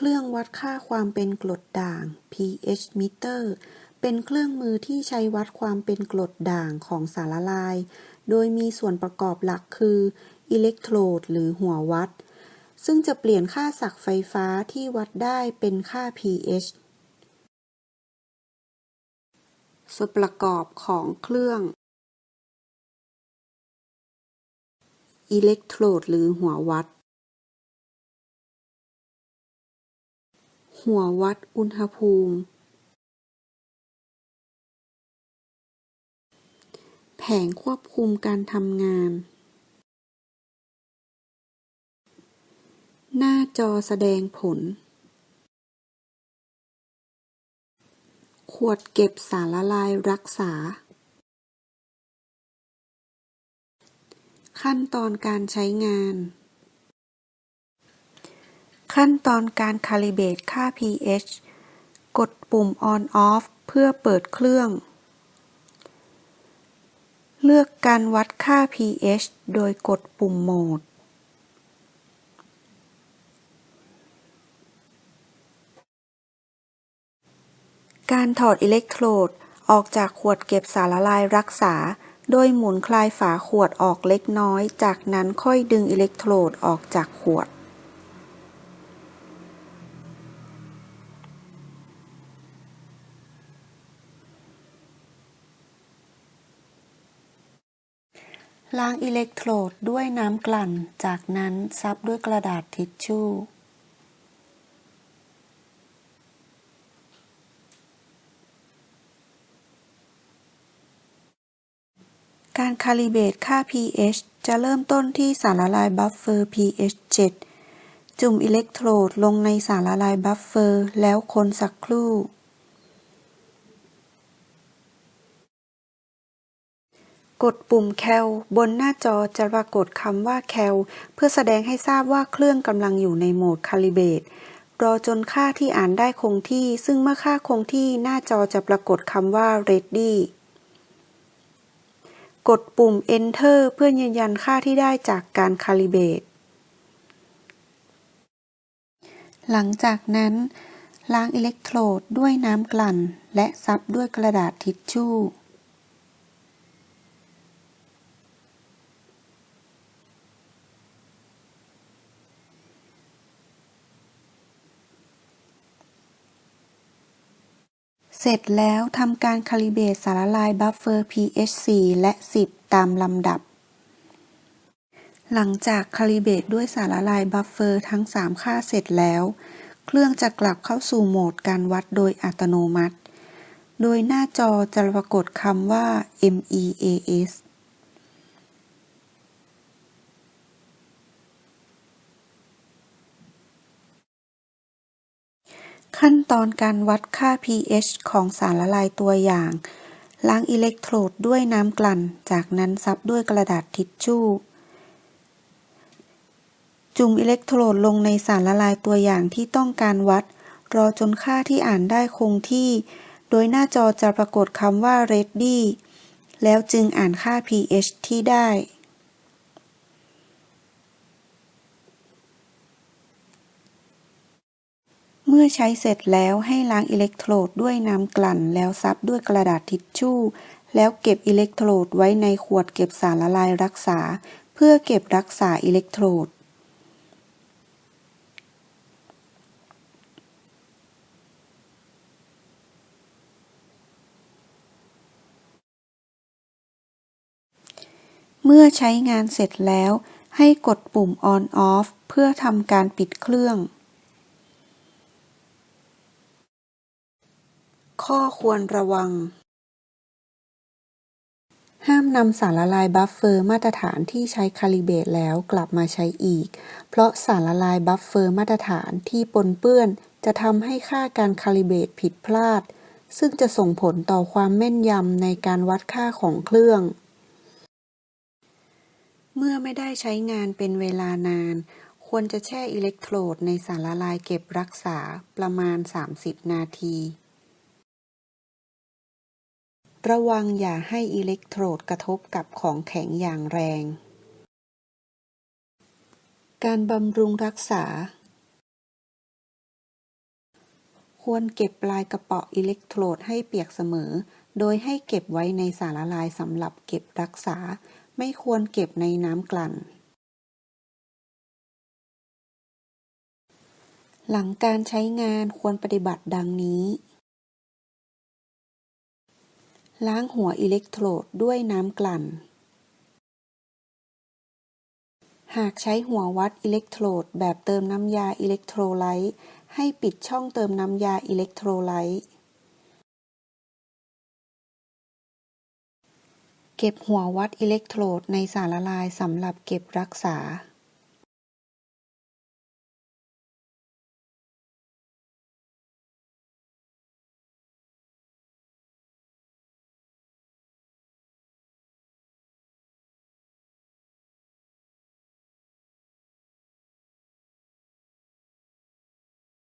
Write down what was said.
เครื่องวัดค่าความเป็นกรดด่าง pH meter เป็นเครื่องมือที่ใช้วัดความเป็นกรดด่างของสารละลาย โดยมีส่วนประกอบหลักคืออิเล็กโทรดหรือหัววัด ซึ่งจะเปลี่ยนค่าศักไฟฟ้าที่วัดได้เป็นค่า pH ส่วนประกอบของเครื่องอิเล็กโทรดหรือหัววัด หัววัดอุณหภูมิ แผงควบคุมการทำงาน หน้าจอแสดงผล ขวดเก็บสารละลายรักษา ขั้นตอนการใช้งาน ขั้นตอนการคาลิเบรตค่า pH กดปุ่ม on off เพื่อเปิดเครื่อง เลือกการวัดค่า pH โดยกดปุ่มโหมด การถอดอิเล็กโทรดออกจากขวดเก็บสารละลายรักษา โดยหมุนคลายฝาขวดออกเล็กน้อย จากนั้นค่อยดึงอิเล็กโทรดออกจากขวด ล้างอิเล็กโทรดด้วยน้ำกลั่น จากนั้นซับด้วยกระดาษทิชชู่ การคาลิเบตค่า pH จะเริ่มต้นที่สารละลายบัฟเฟอร์ pH 7 จุ่มอิเล็กโทรดลงในสารละลายบัฟเฟอร์ แล้วคนสักครู่ กดปุ่ม Cal บนหน้าจอจะปรากฏคำว่า Cal เพื่อแสดงให้ทราบว่าเครื่องกำลังอยู่ในโหมดคาลิเบตรอจนค่าที่อ่านได้คงที่ ซึ่งเมื่อค่าคงที่หน้าจอจะปรากฏคำว่า Ready กดปุ่ม Enter เพื่อยืนยันค่าที่ได้จากการคาลิเบตหลังจากนั้น ล้างอิเล็กโทรดด้วยน้ำกลั่น และซับด้วยกระดาษทิชชู่ เสร็จแล้วทำการคาลิเบตสารละลายบัฟเฟอร์ pH 4และ 10 ตามลำดับ หลังจากคาลิเบตด้วยสารละลายบัฟเฟอร์ทั้ง 3 ค่าเสร็จแล้ว เครื่องจะกลับเข้าสู่โหมดการวัดโดยอัตโนมัติ โดยหน้าจอจะปรากฏคำว่า MEAS ขั้นตอนการวัดค่า pH ของสารละลายตัวอย่าง ล้างอิเล็กโทรดด้วยน้ำกลั่น จากนั้นซับด้วยกระดาษทิชชู่ จุ่มอิเล็กโทรดลงในสารละลายตัวอย่างที่ต้องการวัด รอจนค่าที่อ่านได้คงที่ โดยหน้าจอจะปรากฏคำว่า ready แล้วจึงอ่านค่า pH ที่ได้ มื่อใช้เสร็จแล้วให้ล้างอิเล็กโทรดด้วยน้ำกลั่น แล้วซับด้วยกระดาษทิชชู่ แล้วเก็บอิเล็กโทรดไว้ในขวดเก็บสารละลายรักษา เพื่อเก็บรักษาอิเล็กโทรดเมื่อใช้งานเสร็จแล้วให้กดปุ่ม on off เพื่อทำการปิดเครื่อง ข้อควรระวัง ห้ามนำสารละลายบัฟเฟอร์มาตรฐานที่ใช้คาลิเบตแล้วกลับมาใช้อีก เพราะสารละลายบัฟเฟอร์มาตรฐานที่ปนเปื้อน จะทำให้ค่าการคาลิเบตผิดพลาด ซึ่งจะส่งผลต่อความแม่นยำในการวัดค่าของเครื่อง เมื่อไม่ได้ใช้งานเป็นเวลานานควรจะแช่อิเล็กโทรดในสารละลายเก็บรักษาประมาณ 30 นาที ระวังอย่าให้อิเล็กโทรดกระทบกับของแข็งอย่างแรง การบำรุงรักษา ควรเก็บปลายกระเป๋ออิเล็กโทรดให้เปียกเสมอ โดยให้เก็บไว้ในสารละลายสำหรับเก็บรักษา ไม่ควรเก็บในน้ำกลั่น หลังการใช้งานควรปฏิบัติดังนี้ ล้างหัวอิเล็กโทรดด้วยน้ำกลั่น หากใช้หัววัดอิเล็กโทรดแบบเติมน้ำยาอิเล็กโทรไลต์ให้ปิดช่องเติมน้ำยาอิเล็กโทรไลต์เก็บหัววัดอิเล็กโทรดในสารละลายสำหรับเก็บรักษา